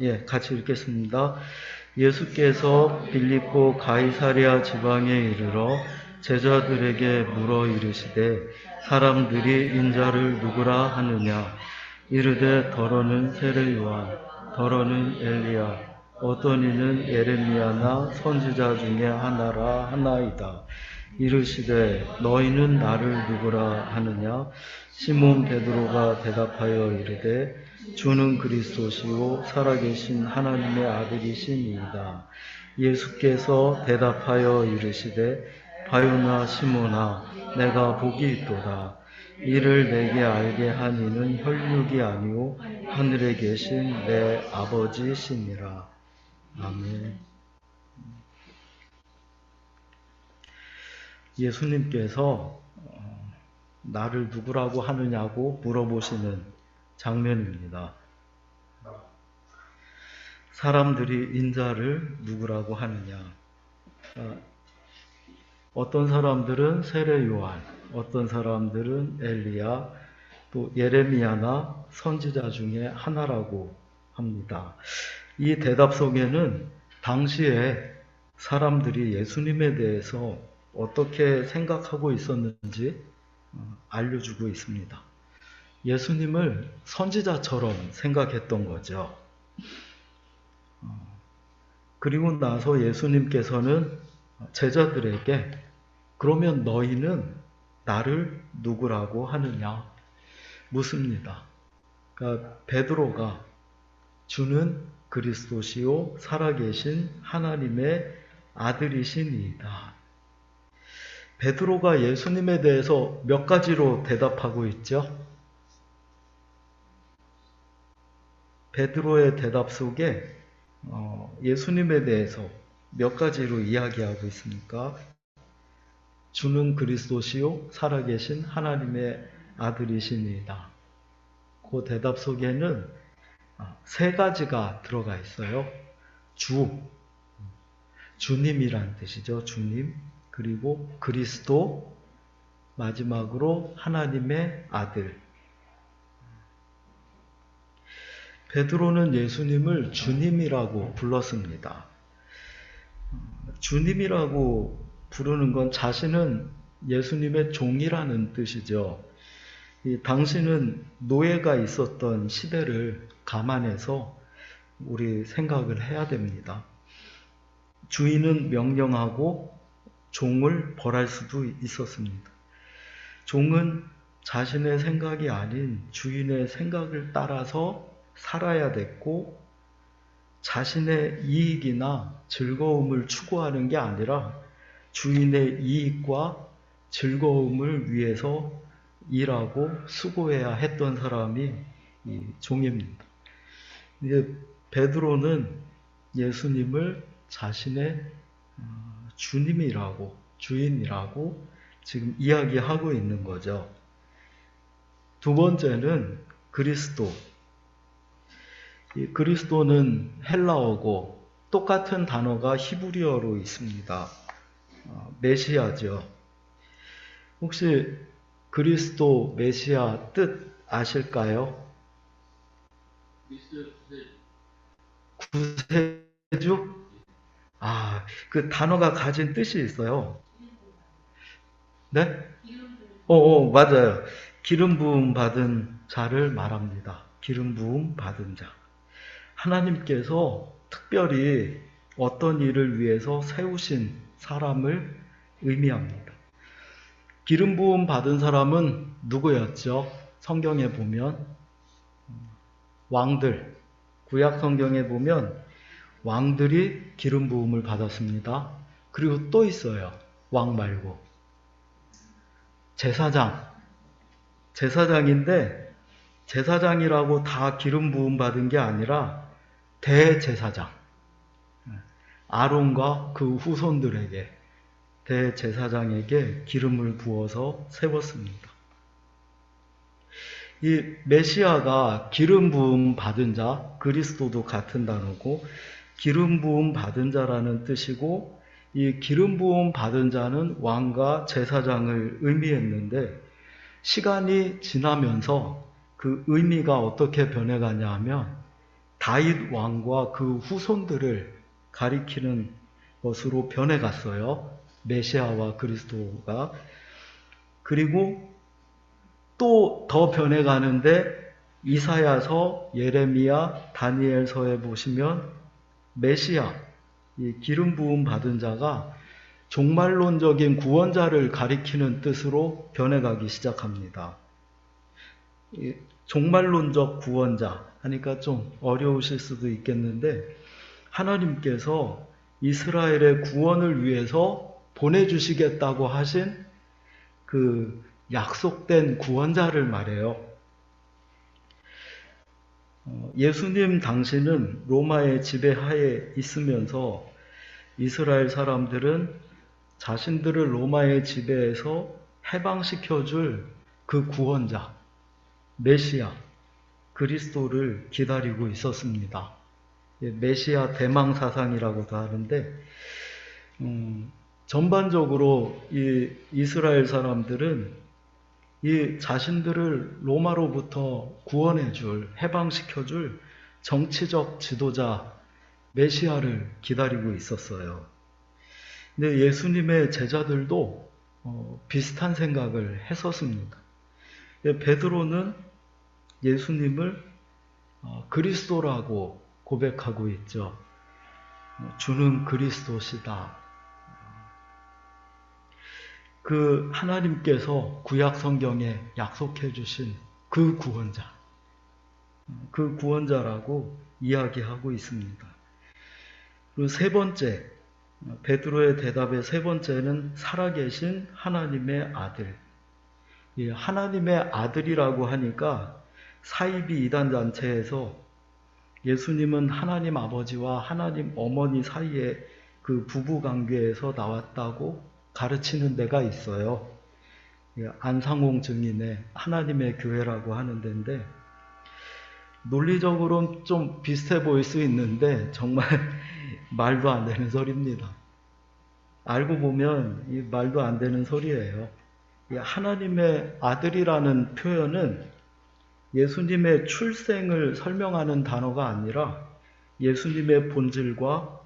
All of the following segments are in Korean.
예, 같이 읽겠습니다. 예수께서 빌립보 가이사리아 지방에 이르러 제자들에게 물어 이르시되 사람들이 인자를 누구라 하느냐 이르되 더러는 세례 요한 더러는 엘리야 어떤 이는 예레미야나 선지자 중에 하나라 하나이다 이르시되 너희는 나를 누구라 하느냐 시몬 베드로가 대답하여 이르되 주는 그리스도시요 살아계신 하나님의 아들이시니이다. 예수께서 대답하여 이르시되 바요나 시몬아 내가 복이 있도다. 이를 내게 알게 한 이는 혈육이 아니요 하늘에 계신 내 아버지시니라. 아멘. 예수님께서 어, 나를 누구라고 하느냐고 물어보시는 장면입니다. 사람들이 인자를 누구라고 하느냐? 어, 어떤 사람들은 세례 요한, 어떤 사람들은 엘리야, 또 예레미야나 선지자 중에 하나라고 합니다. 이 대답 속에는 당시에 사람들이 예수님에 대해서 어떻게 생각하고 있었는지 어, 알려주고 있습니다. 예수님을 선지자처럼 생각했던 거죠. 어, 그리고 나서 예수님께서는 제자들에게 그러면 너희는 나를 누구라고 하느냐 묻습니다. 그러니까 베드로가 주는 그리스도시요 살아계신 하나님의 아들이시니이다. 베드로가 예수님에 대해서 몇 가지로 대답하고 있죠? 베드로의 대답 속에 어, 예수님에 대해서 몇 가지로 이야기하고 있습니까? 주는 그리스도시요 살아계신 하나님의 아들이시니이다. 그 대답 속에는 아, 세 가지가 들어가 있어요. 주, 주님이란 뜻이죠. 주님. 그리고 그리스도, 마지막으로 하나님의 아들. 베드로는 예수님을 주님이라고 불렀습니다. 주님이라고 부르는 건 자신은 예수님의 종이라는 뜻이죠. 당신은 노예가 있었던 시대를 감안해서 우리 생각을 해야 됩니다. 주인은 명령하고 종을 벌할 수도 있었습니다. 종은 자신의 생각이 아닌 주인의 생각을 따라서 살아야 됐고 자신의 이익이나 즐거움을 추구하는 게 아니라 주인의 이익과 즐거움을 위해서 일하고 수고해야 했던 사람이 이 종입니다. 이제 베드로는 예수님을 자신의 어, 주님이라고 주인이라고 지금 이야기하고 있는 거죠. 두 번째는 그리스도 그리스도는 헬라어고 똑같은 단어가 히브리어로 있습니다. 어, 메시아죠. 혹시 그리스도 메시아 뜻 아실까요? 구세주? 아, 그 단어가 가진 뜻이 있어요. 네? 어, 어, 맞아요. 기름 부음 받은 자를 말합니다. 기름 부음 받은 자. 하나님께서 특별히 어떤 일을 위해서 세우신 사람을 의미합니다. 기름 부음 받은 사람은 누구였죠? 성경에 보면 왕들 구약 성경에 보면 왕들이 기름 부음을 받았습니다. 그리고 또 있어요. 왕 말고 제사장 제사장인데 제사장이라고 다 기름 부음 받은 게 아니라 대제사장 아론과 그 후손들에게 대제사장에게 기름을 부어서 세웠습니다. 이 메시아가 기름 부음 받은 자, 그리스도도 같은 단어고 기름 부음 받은 자라는 뜻이고 이 기름 부음 받은 자는 왕과 제사장을 의미했는데 시간이 지나면서 그 의미가 어떻게 변해가냐 하면 다윗 왕과 그 후손들을 가리키는 것으로 변해갔어요. 메시아와 그리스도가. 그리고 또 더 변해가는데 이사야서, 예레미야, 다니엘서에 보시면 메시아, 기름 부음 받은 자가 종말론적인 구원자를 가리키는 뜻으로 변해가기 시작합니다. 종말론적 구원자 하니까 좀 어려우실 수도 있겠는데 하나님께서 이스라엘의 구원을 위해서 보내주시겠다고 하신 그 약속된 구원자를 말해요. 어, 예수님 당신은 로마의 지배하에 있으면서 이스라엘 사람들은 자신들을 로마의 지배에서 해방시켜줄 그 구원자, 메시아, 그리스도를 기다리고 있었습니다. 예, 메시아 대망 사상이라고도 하는데, 음, 전반적으로 이 이스라엘 사람들은 이 자신들을 로마로부터 구원해 줄, 해방시켜 줄 정치적 지도자 메시아를 기다리고 있었어요. 근데 예수님의 제자들도 어, 비슷한 생각을 했었습니다. 예, 베드로는 예수님을 어, 그리스도라고 고백하고 있죠. 어, 주는 그리스도시다. 그 하나님께서 구약 성경에 약속해 주신 그 구원자, 그 구원자라고 이야기하고 있습니다. 그리고 세 번째, 베드로의 대답의 세 번째는 살아계신 하나님의 아들. 하나님의 아들이라고 하니까 사이비 이단 단체에서 예수님은 하나님 아버지와 하나님 어머니 사이에 그 부부 관계에서 나왔다고 가르치는 데가 있어요. 안상홍 증인의 하나님의 교회라고 하는 데인데 논리적으로는 좀 비슷해 보일 수 있는데 정말 말도 안 되는 소리입니다. 알고 보면 이 말도 안 되는 소리예요. 하나님의 아들이라는 표현은 예수님의 출생을 설명하는 단어가 아니라 예수님의 본질과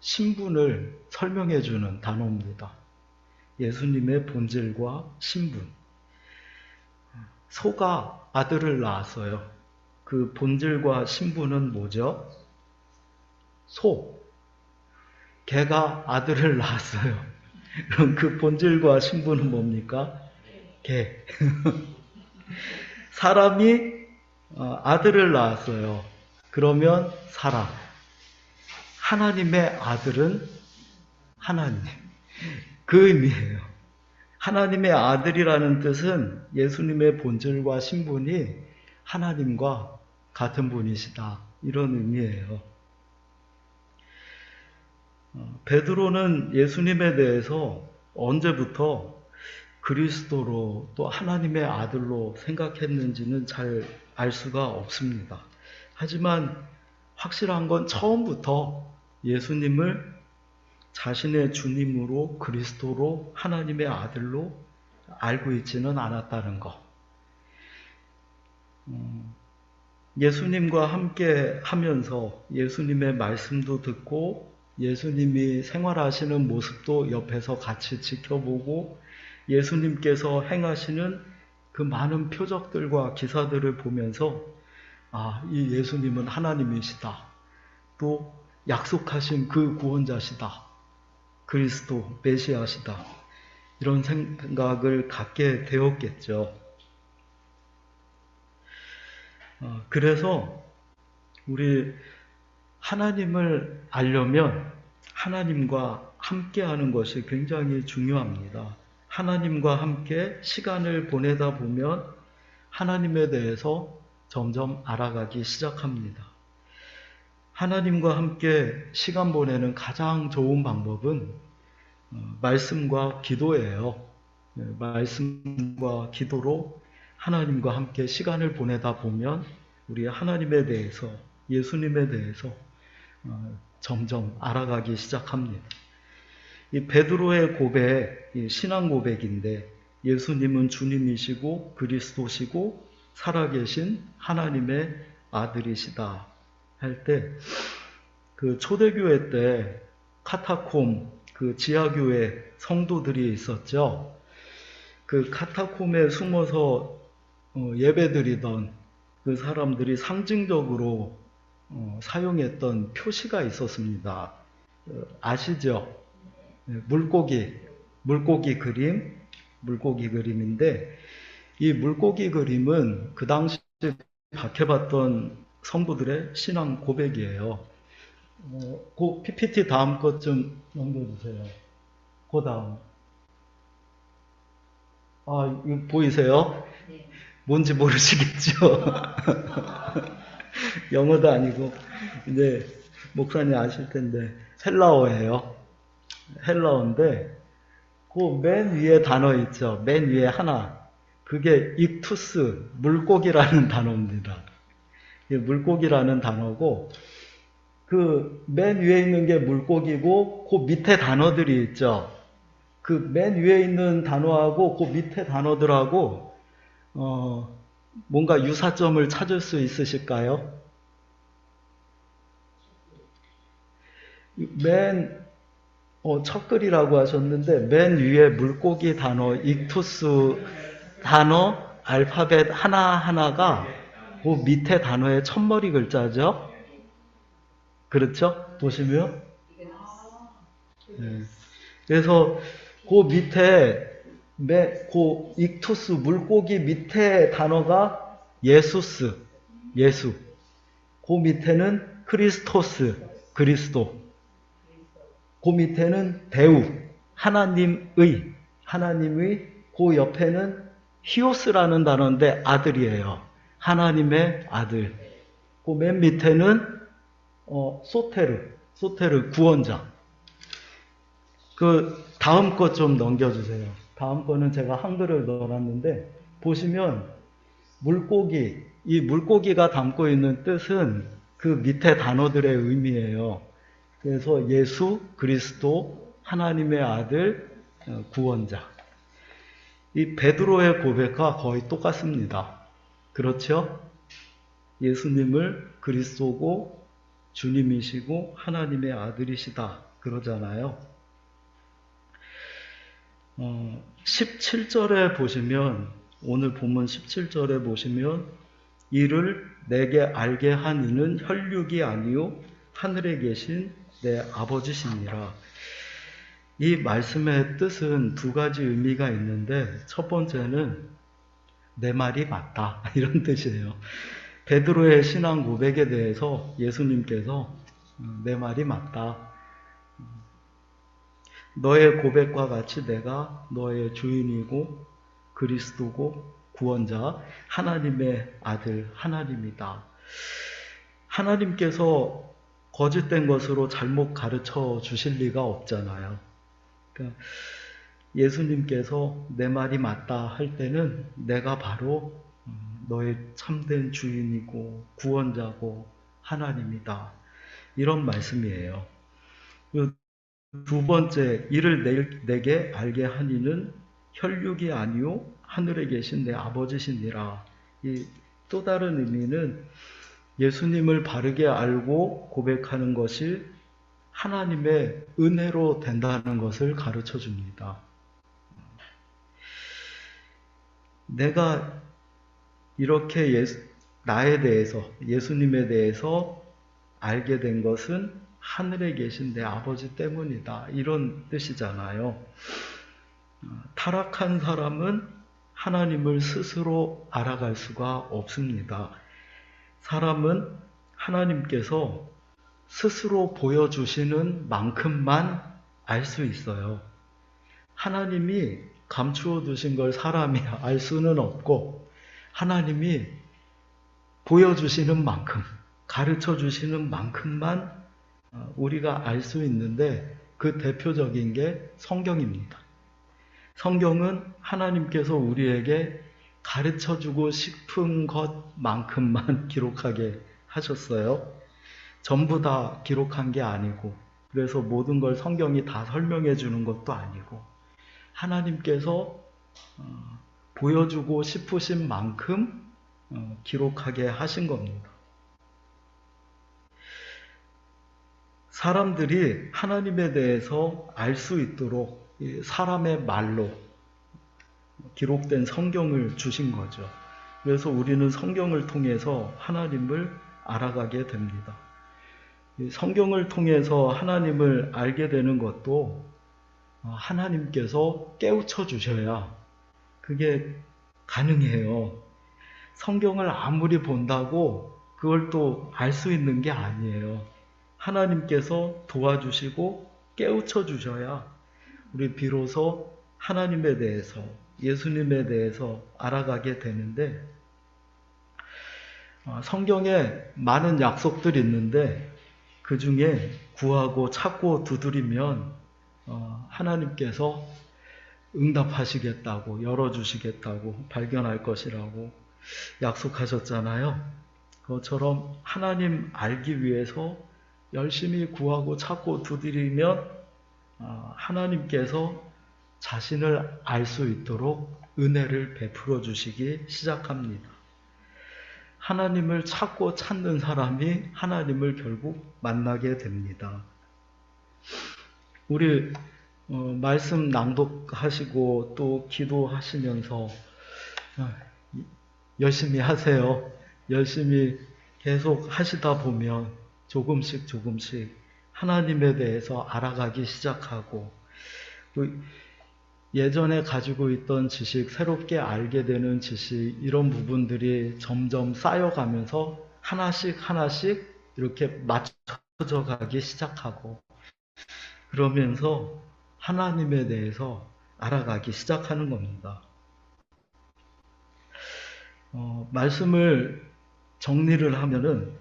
신분을 설명해 주는 단어입니다. 예수님의 본질과 신분. 소가 아들을 낳았어요. 그 본질과 신분은 뭐죠? 소. 개가 아들을 낳았어요. 그럼 그 본질과 신분은 뭡니까? 개. 사람이 어, 아들을 낳았어요. 그러면 사람. 하나님의 아들은 하나님. 그 의미예요. 하나님의 아들이라는 뜻은 예수님의 본질과 신분이 하나님과 같은 분이시다. 이런 의미예요. 어, 베드로는 예수님에 대해서 언제부터 그리스도로 또 하나님의 아들로 생각했는지는 잘 알 수가 없습니다. 하지만 확실한 건 처음부터 예수님을 자신의 주님으로 그리스도로 하나님의 아들로 알고 있지는 않았다는 것. 음, 예수님과 함께 하면서 예수님의 말씀도 듣고 예수님이 생활하시는 모습도 옆에서 같이 지켜보고 예수님께서 행하시는 그 많은 표적들과 기사들을 보면서 아, 이 예수님은 하나님이시다. 또 약속하신 그 구원자시다. 그리스도 메시아시다. 이런 생각을 갖게 되었겠죠. 어, 그래서 우리 하나님을 알려면 하나님과 함께 하는 것이 굉장히 중요합니다. 하나님과 함께 시간을 보내다 보면 하나님에 대해서 점점 알아가기 시작합니다. 하나님과 함께 시간 보내는 가장 좋은 방법은 어, 말씀과 기도예요. 네, 말씀과 기도로 하나님과 함께 시간을 보내다 보면 우리 하나님에 대해서 예수님에 대해서 어, 점점 알아가기 시작합니다. 이 베드로의 고백, 신앙 고백인데 예수님은 주님이시고 그리스도시고 살아계신 하나님의 아들이시다. 할 때 그 초대교회 때 카타콤 그 지하교회 성도들이 있었죠. 그 카타콤에 숨어서 어, 예배드리던 그 사람들이 상징적으로 어, 사용했던 표시가 있었습니다. 어, 아시죠? 네, 물고기, 물고기 그림, 물고기 그림인데 이 물고기 그림은 그 당시 박해봤던 성도들의 신앙 고백이에요. 어, 그 PPT 다음 것 좀 넘겨주세요. 그 다음. 아, 이거 보이세요? 뭔지 모르시겠죠? 영어도 아니고, 이제, 목사님 아실 텐데, 헬라어예요. 헬라어인데, 그 맨 위에 단어 있죠? 맨 위에 하나. 그게 익투스, 물고기라는 단어입니다. 물고기라는 단어고, 그 맨 위에 있는 게 물고기고, 그 밑에 단어들이 있죠? 그 맨 위에 있는 단어하고 그 밑에 단어들하고, 어, 뭔가 유사점을 찾을 수 있으실까요? 맨, 어, 첫글이라고 하셨는데, 맨 위에 물고기 단어, 익투스 단어, 알파벳 하나하나가 그 밑에 단어의 첫머리 글자죠? 그렇죠? 보시면. 네. 그래서 그 밑에 그 익투스 물고기 밑에 단어가 예수스 예수 그 밑에는 크리스토스 그리스도 그 밑에는 대우 하나님의 하나님의 그 옆에는 히오스라는 단어인데 아들이에요 하나님의 아들 그 맨 밑에는 어, 소테르 소테르 구원자 그 다음 것 좀 넘겨주세요. 다음 거는 제가 한글을 넣어놨는데 보시면 물고기 이 물고기가 담고 있는 뜻은 그 밑에 단어들의 의미예요. 그래서 예수 그리스도 하나님의 아들 어, 구원자 이 베드로의 고백과 거의 똑같습니다. 그렇죠? 예수님을 그리스도고 주님이시고 하나님의 아들이시다 그러잖아요. 어, 17절에 보시면 오늘 본문 17절에 보시면 이를 내게 알게 한 이는 혈육이 아니요 하늘에 계신 내 아버지시니라. 이 말씀의 뜻은 두 가지 의미가 있는데 첫 번째는 내 말이 맞다 이런 뜻이에요. 베드로의 신앙 고백에 대해서 예수님께서 음, 내 말이 맞다. 너의 고백과 같이 내가 너의 주인이고 그리스도고 구원자 하나님의 아들 하나님이다. 하나님께서 거짓된 것으로 잘못 가르쳐 주실 리가 없잖아요. 그러니까 예수님께서 내 말이 맞다 할 때는 내가 바로 음, 너의 참된 주인이고 구원자고 하나님이다. 이런 말씀이에요. 두 번째, 이를 내게 알게 하니는 혈육이 아니요 하늘에 계신 내 아버지시니라. 이 또 다른 의미는 예수님을 바르게 알고 고백하는 것이 하나님의 은혜로 된다는 것을 가르쳐 줍니다. 내가 이렇게 예수, 나에 대해서, 예수님에 대해서 알게 된 것은 하늘에 계신 내 아버지 때문이다. 이런 뜻이잖아요. 타락한 사람은 하나님을 스스로 알아갈 수가 없습니다. 사람은 하나님께서 스스로 보여주시는 만큼만 알 수 있어요. 하나님이 감추어 두신 걸 사람이 알 수는 없고, 하나님이 보여주시는 만큼, 가르쳐 주시는 만큼만 어, 우리가 알 수 있는데 그 대표적인 게 성경입니다. 성경은 하나님께서 우리에게 가르쳐 주고 싶은 것만큼만 기록하게 하셨어요. 전부 다 기록한 게 아니고, 그래서 모든 걸 성경이 다 설명해 주는 것도 아니고, 하나님께서 어, 보여주고 싶으신 만큼 어, 기록하게 하신 겁니다. 사람들이 하나님에 대해서 알 수 있도록 이 사람의 말로 기록된 성경을 주신 거죠. 그래서 우리는 성경을 통해서 하나님을 알아가게 됩니다. 이 성경을 통해서 하나님을 알게 되는 것도 어, 하나님께서 깨우쳐 주셔야 그게 가능해요. 성경을 아무리 본다고 그걸 또 알 수 있는 게 아니에요. 하나님께서 도와주시고 깨우쳐 주셔야 우리 비로소 하나님에 대해서 예수님에 대해서 알아가게 되는데 어, 성경에 많은 약속들이 있는데 그 중에 구하고 찾고 두드리면 어, 하나님께서 응답하시겠다고 열어주시겠다고 발견할 것이라고 약속하셨잖아요. 그것처럼 하나님 알기 위해서 열심히 구하고 찾고 두드리면 어, 하나님께서 자신을 알 수 있도록 은혜를 베풀어 주시기 시작합니다. 하나님을 찾고 찾는 사람이 하나님을 결국 만나게 됩니다. 우리 어, 말씀 낭독하시고 또 기도하시면서 어, 열심히 하세요. 열심히 계속 하시다 보면 조금씩 조금씩 하나님에 대해서 알아가기 시작하고 또 예전에 가지고 있던 지식, 새롭게 알게 되는 지식, 이런 부분들이 점점 쌓여가면서 하나씩 하나씩 이렇게 맞춰져 가기 시작하고 그러면서 하나님에 대해서 알아가기 시작하는 겁니다. 어, 말씀을 정리를 하면은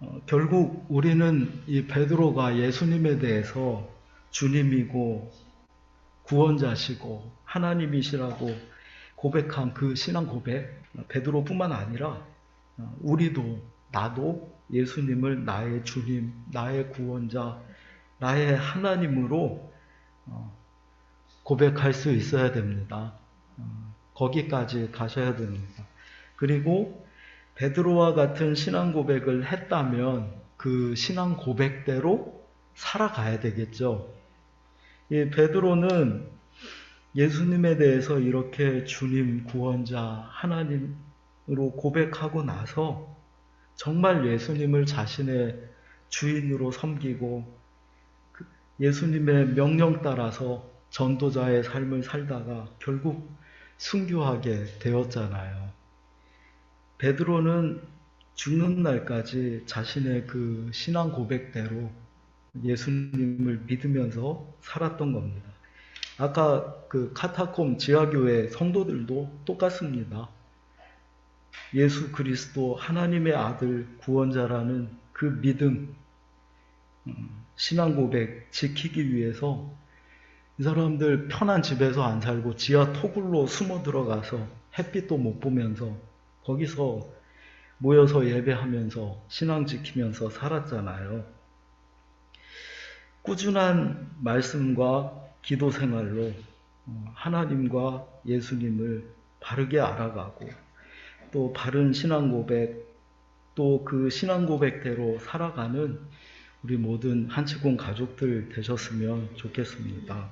어, 결국 우리는 이 베드로가 예수님에 대해서 주님이고 구원자시고 하나님이시라고 고백한 그 신앙 고백 베드로뿐만 아니라 어, 우리도 나도 예수님을 나의 주님, 나의 구원자, 나의 하나님으로 어, 고백할 수 있어야 됩니다. 어, 거기까지 가셔야 됩니다. 그리고 베드로와 같은 신앙 고백을 했다면 그 신앙 고백대로 살아가야 되겠죠. 이 베드로는 예수님에 대해서 이렇게 주님 구원자 하나님으로 고백하고 나서 정말 예수님을 자신의 주인으로 섬기고 그 예수님의 명령 따라서 전도자의 삶을 살다가 결국 순교하게 되었잖아요. 베드로는 죽는 날까지 자신의 그 신앙 고백대로 예수님을 믿으면서 살았던 겁니다. 아까 그 카타콤 지하교회 성도들도 똑같습니다. 예수 그리스도 하나님의 아들 구원자라는 그 믿음, 음, 신앙 고백 지키기 위해서 이 사람들 편한 집에서 안 살고 지하 토굴로 숨어 들어가서 햇빛도 못 보면서 거기서 모여서 예배하면서 신앙 지키면서 살았잖아요. 꾸준한 말씀과 기도 생활로 어, 하나님과 예수님을 바르게 알아가고 또 바른 신앙 고백 또 그 신앙 고백대로 살아가는 우리 모든 한치공 가족들 되셨으면 좋겠습니다.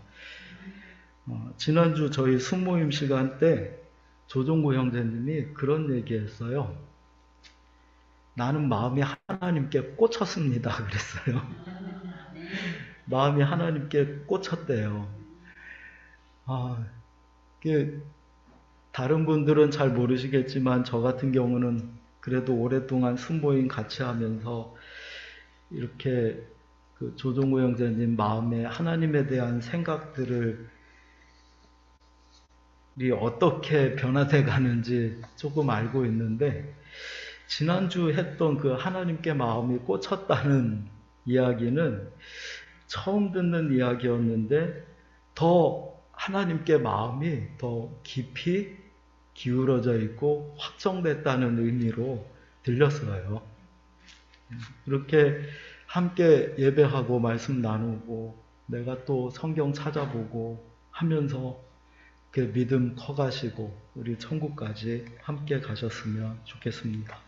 어, 지난주 저희 순모임 시간 때 조종구 형제님이 그런 얘기했어요. 나는 마음이 하나님께 꽂혔습니다. 그랬어요. 마음이 하나님께 꽂혔대요. 아, 이게 다른 분들은 잘 모르시겠지만 저 같은 경우는 그래도 오랫동안 순모임 같이 하면서 이렇게 그 조종호 형제님 마음에 하나님에 대한 생각들을 이 어떻게 변화돼 가는지 조금 알고 있는데 지난주 했던 그 하나님께 마음이 꽂혔다는 이야기는 처음 듣는 이야기였는데 더 하나님께 마음이 더 깊이 기울어져 있고 확정됐다는 의미로 들렸어요. 이렇게 함께 예배하고 말씀 나누고 내가 또 성경 찾아보고 하면서 그 믿음 커가시고 우리 천국까지 함께 가셨으면 좋겠습니다.